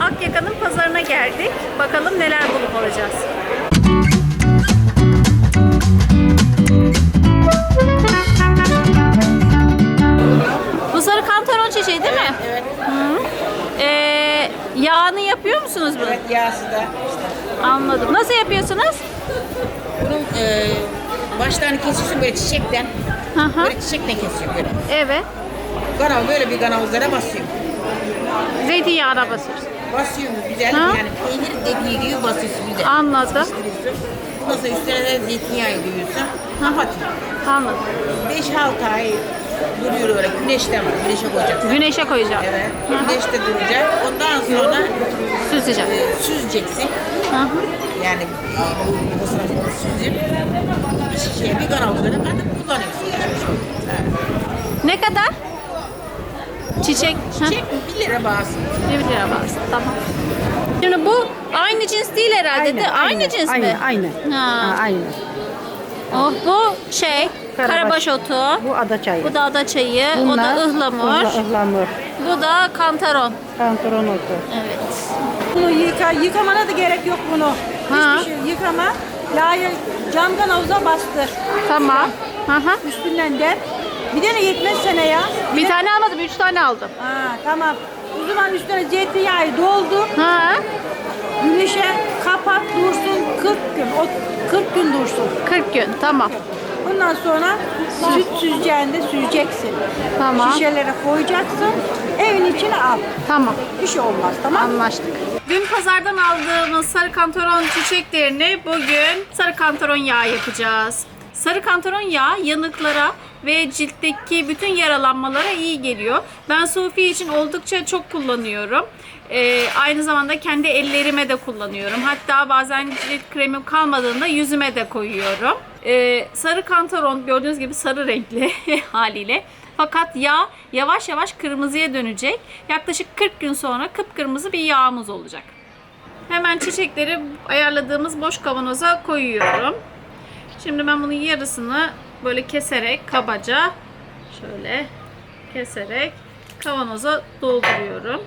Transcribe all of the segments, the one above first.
Akyaka'nın pazarına geldik. Bakalım neler bulup alacağız. Bu sarı kantaron çiçeği değil mi? Evet. Hı. Ee, yağını yapıyor musunuz bunu? Evet yağsı da. Anladım. Nasıl yapıyorsunuz? Bunun e, başlarını kesiyorsun böyle çiçekten. Hı hı. Böyle çiçekten kesiyor böyle. Evet. Kanal böyle bir kanavuzlara basıyor. Zeytinyağına basıyoruz. Basıyor güzel Ha? yani peynir dediği gibi basıyorsun güzel. Anladım. Sonra üstüne de zeytinyağı ediyorsun. Kapatıyor. Anladım. 5-6 ay duruyor öyle güneşte ama güneşe koyacaksın. Güneşe koyacağım. Evet. Güneşte duracak. Ondan sonra Süzeceğim. e, süzeceksin. Hı hı. Yani e, bu yuvasına sonra süzüp bir şişeye bir kanavuzlara katıp kullanıyorsun. Ha. Ne kadar? Çiçek. Hı. Çek 1 lira bağısı. 1 lira bastı. Tamam. Şimdi bu aynı cins değil herhalde. değil mi? Aynı, cins aynı, mi? Aynı. Ha. Ha, aynı. Oh, bu şey Karabaş. karabaş otu. Bu ada çayı. Bu da ada çayı. Bunlar o da ıhlamur. ıhla- ıhlamur. Bu da kantaron. Kantaron otu. Evet. Bunu yıka, yıkamana da gerek yok bunu. Ha. Hiçbir şey yıkama. Layık camdan havuza bastır. Tamam. Hı hı. Üstünden de. Bir tane yetmez sana ya. Bir tane almadım, üç tane aldım. Ha, tamam. O zaman üstüne zeytinyağı doldur. Ha. Güneşe kapat dursun 40 gün. O 40 gün dursun. 40 gün. Tamam. Ondan sonra süt süzeceğinde süzeceksin. Tamam. Şişelere koyacaksın. Evin içine al. Tamam. Bir şey olmaz tamam mı? Anlaştık. Dün pazardan aldığımız sarı kantaron çiçeklerini bugün sarı kantaron yağı yapacağız. Sarı kantaron yağı yanıklara ve ciltteki bütün yaralanmalara iyi geliyor. Ben Sufi için oldukça çok kullanıyorum. Ee, aynı zamanda kendi ellerime de kullanıyorum. Hatta bazen cilt kremim kalmadığında yüzüme de koyuyorum. Ee, sarı kantaron gördüğünüz gibi sarı renkli haliyle. Fakat yağ yavaş yavaş kırmızıya dönecek. Yaklaşık 40 gün sonra kıpkırmızı bir yağımız olacak. Hemen çiçekleri ayarladığımız boş kavanoza koyuyorum. Şimdi ben bunun yarısını böyle keserek kabaca şöyle keserek kavanoza dolduruyorum.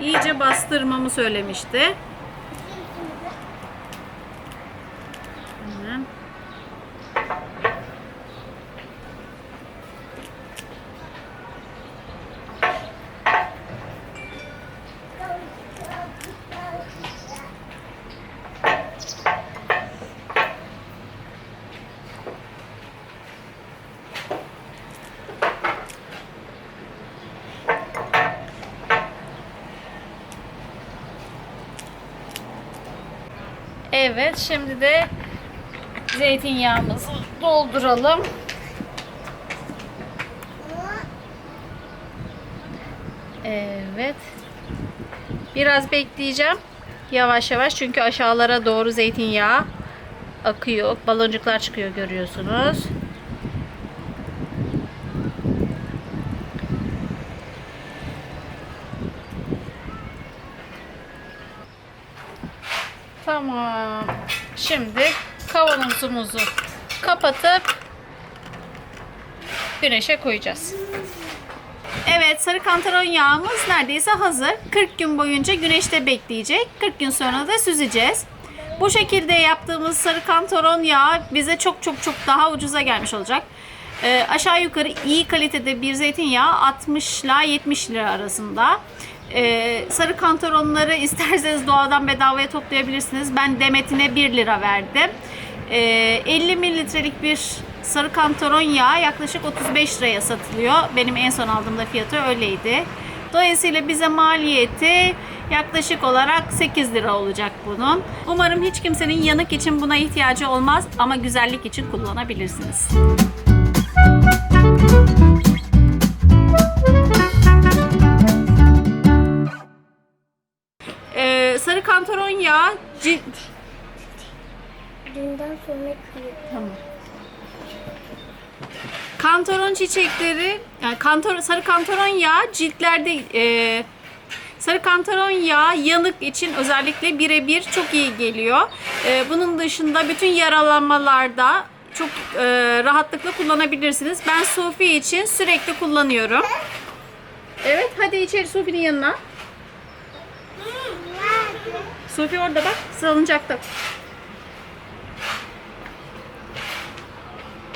İyice bastırmamı söylemişti. Hemen. Evet, şimdi de zeytinyağımızı dolduralım. Evet. Biraz bekleyeceğim. Yavaş yavaş çünkü aşağılara doğru zeytinyağı akıyor. Baloncuklar çıkıyor görüyorsunuz. Tamam. Şimdi kavanozumuzu kapatıp güneşe koyacağız. Evet sarı kantaron yağımız neredeyse hazır. 40 gün boyunca güneşte bekleyecek. 40 gün sonra da süzeceğiz. Bu şekilde yaptığımız sarı kantaron yağı bize çok çok çok daha ucuza gelmiş olacak. Ee, aşağı yukarı iyi kalitede bir zeytinyağı 60 ile 70 lira arasında. Ee, sarı kantaronları isterseniz doğadan bedavaya toplayabilirsiniz. Ben demetine 1 lira verdim. Ee, 50 mililitrelik bir sarı kantaron yağı yaklaşık 35 liraya satılıyor. Benim en son aldığımda fiyatı öyleydi. Dolayısıyla bize maliyeti yaklaşık olarak 8 lira olacak bunun. Umarım hiç kimsenin yanık için buna ihtiyacı olmaz ama güzellik için kullanabilirsiniz. Ee, sarı kantaron yağı cilt Dünden sonra kıyıp. Kantaron çiçekleri, yani kantor, sarı kantaron yağı ciltlerde e, sarı kantaron yağı yanık için özellikle birebir çok iyi geliyor. E, bunun dışında bütün yaralanmalarda çok e, rahatlıkla kullanabilirsiniz. Ben Sufi için sürekli kullanıyorum. Evet hadi içeri Sufi'nin yanına. Sufi orada bak salıncakta.